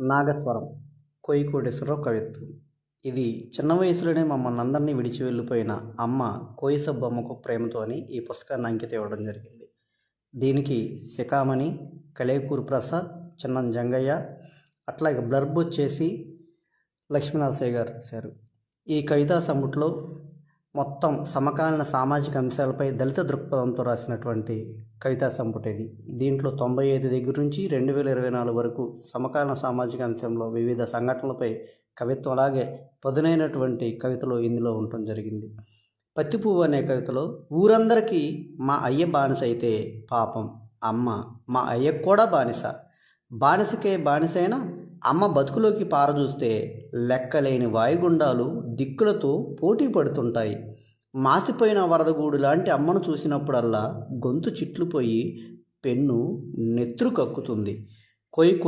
నాగస్వరం కోయికోటేశ్వరరావు కవిత్వం. ఇది చిన్న వయసులోనే మమ్మల్ని అందరినీ విడిచి వెళ్ళిపోయిన అమ్మ కోయి ప్రేమతో ప్రేమతోని ఈ పుస్తకాన్ని అంకితం ఇవ్వడం జరిగింది. దీనికి శిఖామణి కలేకూరు ప్రసాద్ చిన్నం జంగయ్య అట్లాగే బ్లర్బ్ వచ్చేసి లక్ష్మీనరసయ్య గారు రాశారు. ఈ కవితా సముట్లో మొత్తం సమకాలీన సామాజిక అంశాలపై దళిత దృక్పథంతో రాసినటువంటి కవితా సంపుటి ఇది దీంట్లో తొంభై ఐదు దగ్గర నుంచి రెండు వేల ఇరవై నాలుగు వరకు సమకాలీన సామాజిక అంశంలో వివిధ సంఘటనలపై కవిత్వం అలాగే పదునైనటువంటి కవితలు ఇందులో ఉండటం జరిగింది. పత్తి పువ్వు అనే కవితలో ఊరందరికీ మా అయ్య బానిస అయితే పాపం. అమ్మ మా అయ్యకు కూడా బానిస. బానిసకే బానిసైన అమ్మ బతుకులోకి పారదూస్తే లెక్కలేని వాయుగుండాలు దిక్కులతో పోటీ పడుతుంటాయి. మాసిపోయిన వరదగూడు లాంటి అమ్మను చూసినప్పుడల్లా గొంతు చిట్లుపోయి పెన్ను నెత్తురు కక్కుతుంది. కొయ్యి